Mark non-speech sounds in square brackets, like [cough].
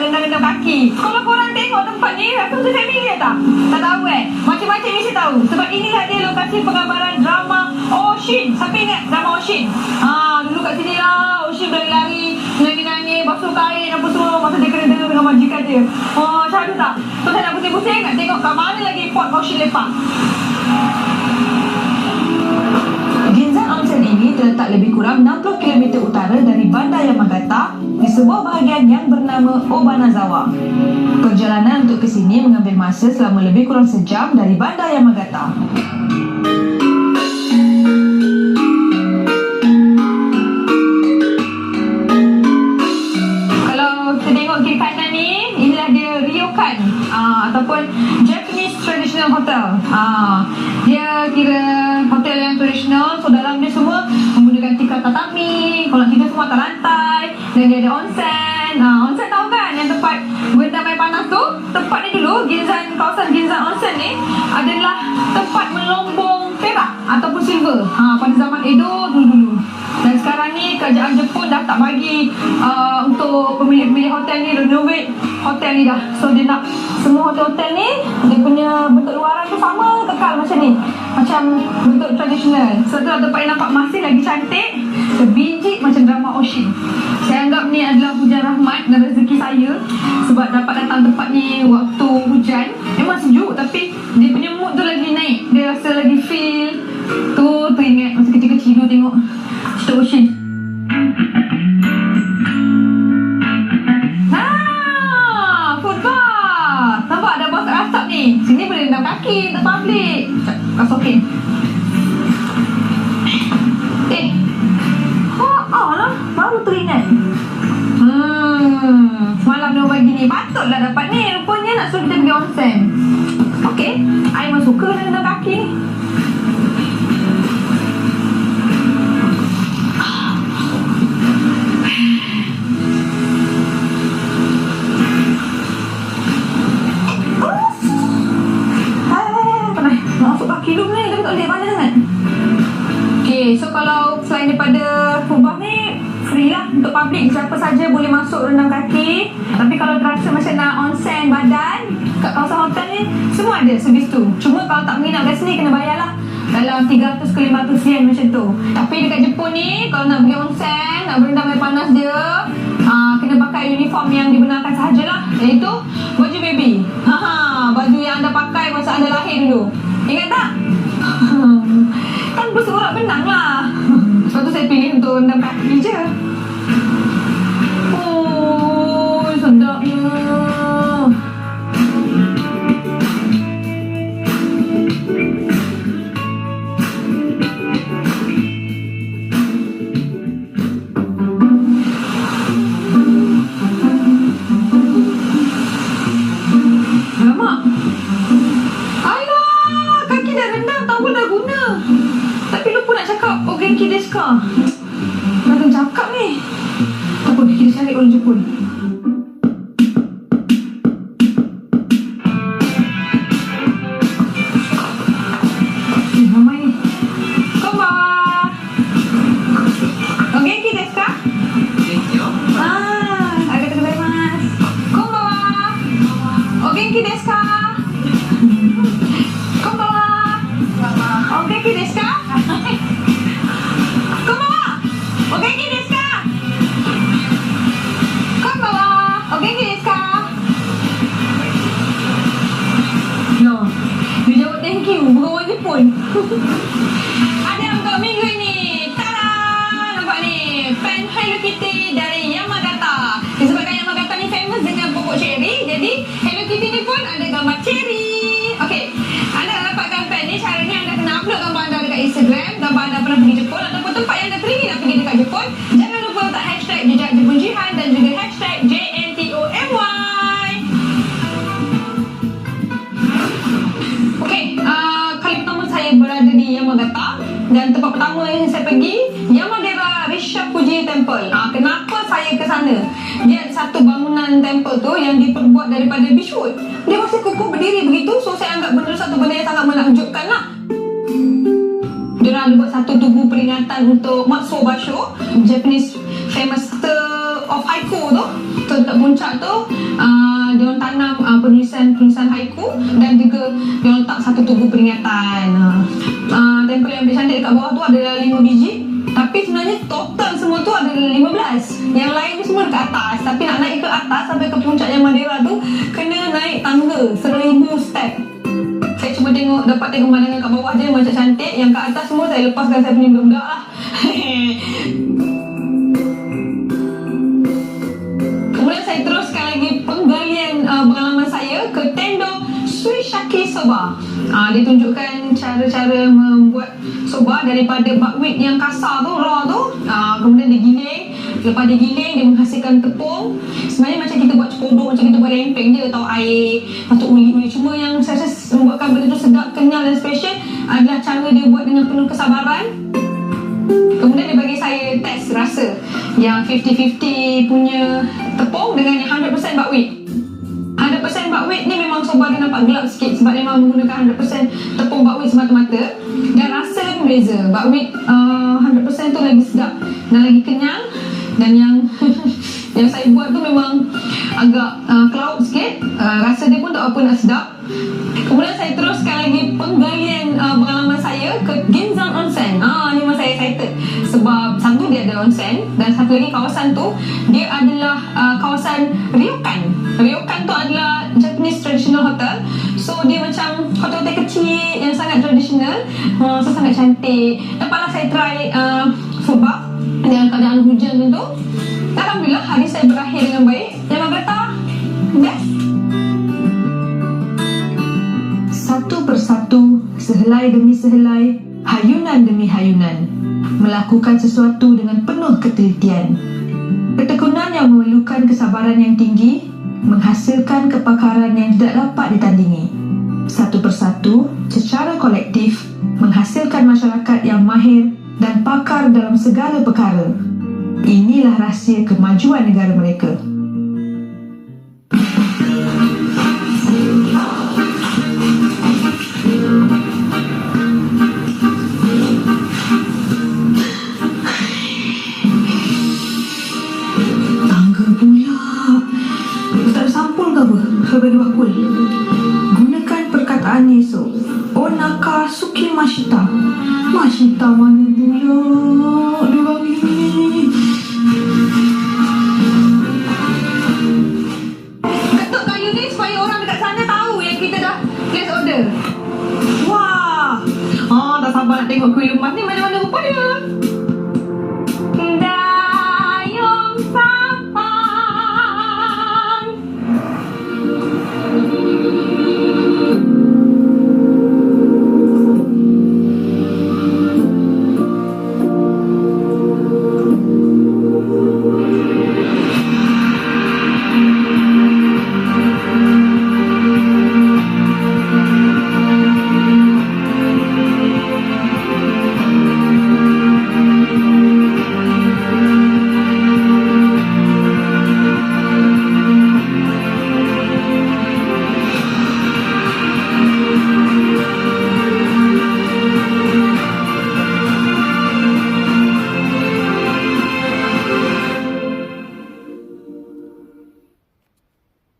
nak rendam-rendam kaki. Kalau korang tengok tempat ni, rasa tu familiar tak? Tak tahu eh. Macam-macam mesti tahu. Sebab inilah dia lokasi penggambaran drama Oshin. Siapa ingat drama Oshin? Ah, dulu kat sini lah. Oshin berlari-lari, nangis-nangis, basuh kain apa semua. Masa dia kena dengar dengan majikan dia. Oh, macam tak? So saya nak pusing-pusing nak tengok kat mana lagi pot Oshin lepak. Ginzan Onsen ini terletak lebih kurang 60 km utara dari Bandar Yamagata di sebuah bahagian yang bernama Obanazawa. Perjalanan untuk ke sini mengambil masa selama lebih kurang sejam dari Bandar Yamagata. Uh, ataupun Japanese traditional hotel. Uh, dia kira hotel yang semua atas lantai, dan dia ada onsen. Uh, onsen tahu kan yang tempat berendam air panas tu? Tempat ni dulu, Ginzan, kawasan Ginzan Onsen ni adalah tempat melombong perak ataupun silver ha, pada zaman Edo dulu-dulu. Dan sekarang ni kerajaan Jepun dah tak bagi uh, untuk pemilik-pemilik hotel ni renovate hotel ni dah. So dia nak semua hotel-hotel ni dia punya bentuk luaran tu sama kekal macam ni. Macam bentuk tradisional. So tu lah tempat yang nampak masih lagi cantik. Sebiji macam drama Oshin. Saya anggap ni adalah hujan rahmat dan rezeki saya sebab dapat datang tempat ni waktu hujan. Memang sejuk tapi dia punya mood tu lagi naik. Dia rasa lagi feel. Tu tu ingat masa kecil-kecil dulu tengok cerita Oshin. Sini boleh rendam kaki untuk public. Sekejap, Kasukin. Dia bagi ni. Patutlah dapat ni. Rupanya nak suruh kita pergi onsen. Okey. I memang suka rendam kaki dulu ni Okay kalau Selain daripada Kubah ni Free lah Untuk public Siapa saja boleh masuk Rendam kaki Tapi kalau terasa macam nak onsen badan Kat kawasan hotel ni Semua ada servis tu. Cuma kalau tak minat kat sini Kena bayar lah. Dalam 300 ke 500 yen macam tu. Tapi dekat Jepun ni Kalau nak pergi onsen Nak berendam air panas dia uh, Kena pakai uniform yang dibenarkan sahajalah. Iaitu Baju baby. Haha, Baju yang anda pakai masa anda lahir dulu. Ingat tak? [laughs] kan bersurat benang lah. [laughs] Sebab tu saya pilih untuk rendam kaki je you, bukan orang Jepun. Ada untuk minggu ini. Tada! Nampak ni. Pen Hello Kitty dari Yamadera Rishakuji Temple. Ah, kenapa saya ke sana? Dia ada satu bangunan temple tu yang diperbuat daripada beechwood. Dia masih kukuh berdiri begitu, so saya anggap benda tu satu benda yang sangat menakjubkan lah. Dia orang ada buat satu tugu peringatan untuk Matsuo Basho, Japanese famous of haiku tu. Tu dekat puncak tu, uh, dia orang tanam uh, penulisan-penulisan haiku dan juga dia orang letak satu tugu peringatan. Uh, tempel yang cantik dekat bawah tu ada lima biji. Tapi sebenarnya total semua tu ada 15 Yang lain ni semua dekat atas. Tapi nak naik ke atas sampai ke puncak yang Madeira tu Kena naik tangga 1000 step. Saya cuba tengok dapat tengok pemandangan kat bawah je macam cantik. Yang kat atas semua saya lepaskan saya punya budak-budak lah. [laughs] Kemudian saya teruskan Soba. Uh, dia tunjukkan cara-cara membuat soba daripada buckwheat yang kasar tu raw tu. Uh, kemudian digiling. Lepas digiling dia menghasilkan tepung. Sebenarnya macam kita buat cekodok macam kita buat rempeng je atau air tu uli-uli cuma yang saya rasa membuatkan benda tu sedap kenyal dan special adalah cara dia buat dengan penuh kesabaran. Kemudian dia bagi saya test rasa yang 50-50 punya tepung dengan yang 100% buckwheat 100% buckwheat ni memang soba dia nampak gelap sikit sebab dia memang menggunakan 100% tepung buckwheat semata-mata. Dan rasa dia pun beza buckwheat uh, 100% tu lagi sedap dan lagi kenyang dan yang [laughs] yang saya buat tu memang agak uh, cloud sikit. Uh, rasa dia pun tak apa nak sedap. Kemudian saya teruskan lagi penggalian uh, pengalaman saya ke Ginzan Onsen. Ah, ni memang saya excited sebab satu dia ada onsen. Dan satu lagi kawasan tu dia adalah uh, kawasan ryokan uh, so sangat cantik. Dapatlah saya try uh, bath dalam keadaan hujan tu Alhamdulillah hari saya berakhir dengan baik. Jangan kata Best. Satu persatu Sehelai demi sehelai Hayunan demi hayunan Melakukan sesuatu dengan penuh ketelitian. Ketekunan yang memerlukan kesabaran yang tinggi Menghasilkan kepakaran yang tidak dapat ditandingi. Satu persatu Secara kolektif Menghasilkan masyarakat yang mahir dan pakar dalam segala perkara. Inilah rahsia kemajuan negara mereka. Masuki Mashita. Mashita mana dulu, dulu ni Ketuk kayu ni supaya orang dekat sana tahu Yang kita dah place order. Wah. Ah, tak sabar nak tengok kuih lemas ni Mana-mana rupa dia